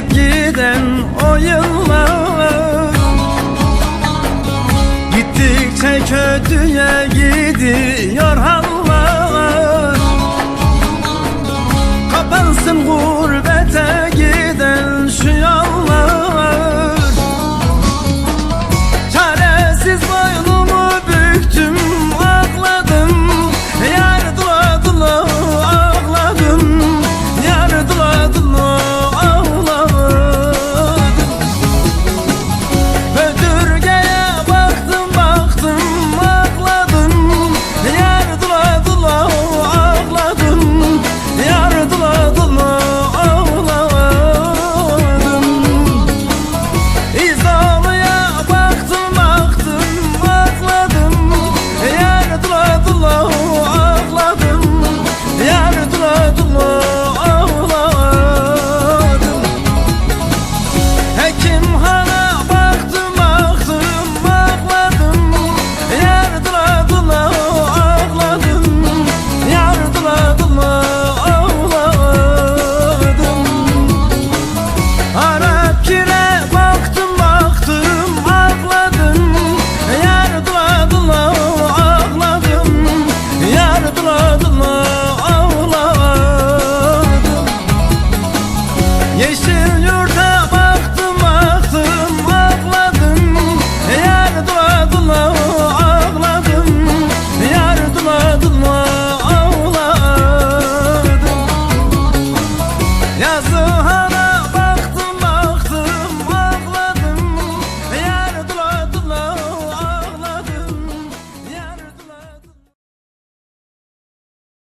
geçip giden o yıllar. Gittikçe kötüye gidiyor haller